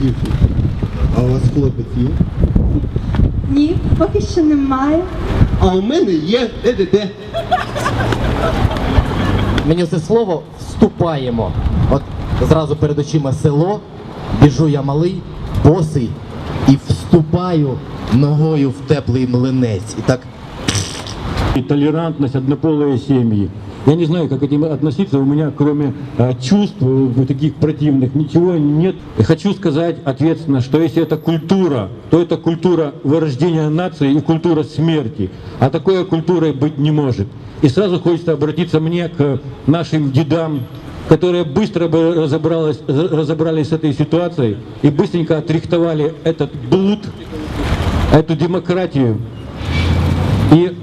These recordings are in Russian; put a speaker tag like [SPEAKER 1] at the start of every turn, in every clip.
[SPEAKER 1] дівчинка. А у вас хлопець є?
[SPEAKER 2] Ні, поки що немає.
[SPEAKER 1] А у мене є.
[SPEAKER 3] Мені це слово вступаємо. От зразу перед очима село, біжу я малий, босий і вступаю ногою в теплий млинець. І так
[SPEAKER 4] и толерантность, однополые семьи. Я не знаю, как к этим относиться. У меня, кроме э, чувств э, таких противных, ничего нет. И хочу сказать ответственно, что если это культура, то это культура вырождения нации и культура смерти. А такой культурой быть не может. И сразу хочется обратиться мне к нашим дедам, которые быстро бы разобралась- разобрались с этой ситуацией и быстренько отрихтовали этот блуд, эту демократию. И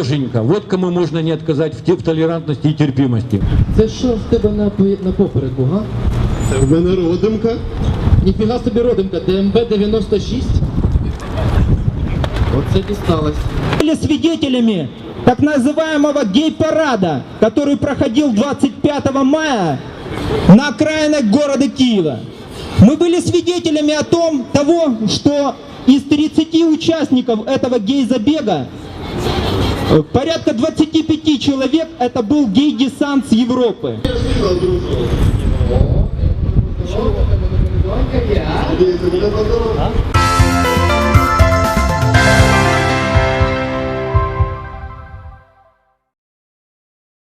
[SPEAKER 4] Боженька, вот кому можно не отказать в, те- в толерантности и терпимости.
[SPEAKER 3] це що в тебе на, пи- на попереку, га?
[SPEAKER 1] Це в мене родимка.
[SPEAKER 3] Ніфіга собі родинка, ДМБ 96. Оце дісталось.
[SPEAKER 5] были свидетелями так называемого гей-парада, который проходил 25 мая на окраинах города Киева. Мы были свидетелями о том, того, что из 30 участников этого гей-забега э, порядка 25 человек это был гей-десант с Европы.
[SPEAKER 1] Подобається.